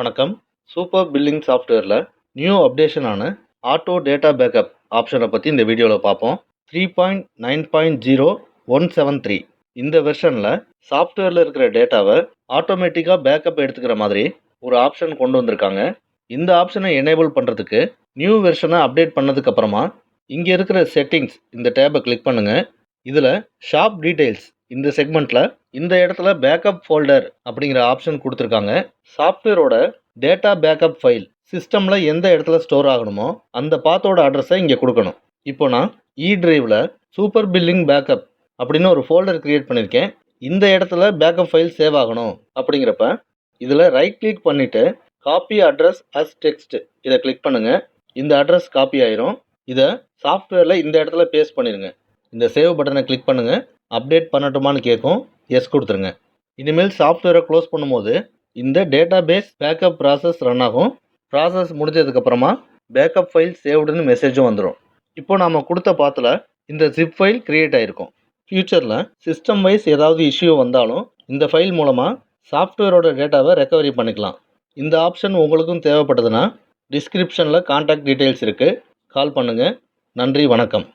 வணக்கம். Super billing சாஃப்ட்வேரில் new அப்டேஷனான ஆட்டோ டேட்டா பேக்கப் ஆப்ஷனை பற்றி இந்த வீடியோவில் பார்ப்போம் three point nine point zero one seven three இந்த வெர்ஷனில் சாஃப்ட்வேரில் இருக்கிற டேட்டாவை ஆட்டோமேட்டிக்காக பேக்கப் எடுத்துக்கிற மாதிரி ஒரு ஆப்ஷன் கொண்டு வந்திருக்காங்க. இந்த ஆப்ஷனை எனேபிள் பண்ணுறதுக்கு நியூ வெர்ஷனை அப்டேட் பண்ணதுக்கப்புறமா இங்கே இருக்கிற செட்டிங்ஸ் இந்த டேபை கிளிக் பண்ணுங்கள் இதில் ஷாப் டீட்டெயில்ஸ் இந்த செக்மெண்ட்டில் இந்த இடத்துல பேக்கப் ஃபோல்டர் அப்படிங்கிற ஆப்ஷன் கொடுத்துருக்காங்க. சாஃப்ட்வேரோட டேட்டா பேக்கப் ஃபைல் சிஸ்டமில் எந்த இடத்துல ஸ்டோர் ஆகணுமோ அந்த பாத்தோட அட்ரஸை இங்கே கொடுக்கணும். இப்போ நான் இ டிரைவில் சூப்பர் பில்லிங் பேக்கப் அப்படின்னு ஒரு ஃபோல்டர் க்ரியேட் பண்ணியிருக்கேன் இந்த இடத்துல பேக்கப் ஃபைல் சேவ் ஆகணும் அப்படிங்கிறப்ப இதில் ரைட் கிளிக் பண்ணிவிட்டு காப்பி அட்ரஸ் அஸ் டெக்ஸ்ட் இதை கிளிக் பண்ணுங்கள் இந்த அட்ரஸ் காப்பி ஆயிரும். இதை சாஃப்ட்வேரில் இந்த இடத்துல பேஸ்ட் பண்ணிடுங்க இந்த சேவ் பட்டனை கிளிக் பண்ணுங்கள் அப்டேட் பண்ணட்டுமான்னு கேட்கும். எஸ் கொடுத்துருங்க. இனிமேல் சாஃப்ட்வேரை க்ளோஸ் பண்ணும்போது இந்த data base backup process run ஆகும். ப்ராசஸ் முடிஞ்சதுக்கப்புறமா பேக்கப் ஃபைல் சேவ்டுன்னு மெசேஜும் வந்துடும் இப்போ நாம் கொடுத்த பாத்தில் இந்த ஜிப் ஃபைல் க்ரியேட் ஆகிருக்கும் ஃப்யூச்சரில் சிஸ்டம் வைஸ் ஏதாவது இஷ்யூ வந்தாலும் இந்த ஃபைல் மூலமாக சாஃப்ட்வேரோட டேட்டாவை ரெக்கவரி பண்ணிக்கலாம். இந்த ஆப்ஷன் உங்களுக்கும் தேவைப்படுதுன்னா டிஸ்கிரிப்ஷனில் காண்டாக்ட் டீட்டெயில்ஸ் இருக்குது கால் பண்ணுங்கள் நன்றி வணக்கம்.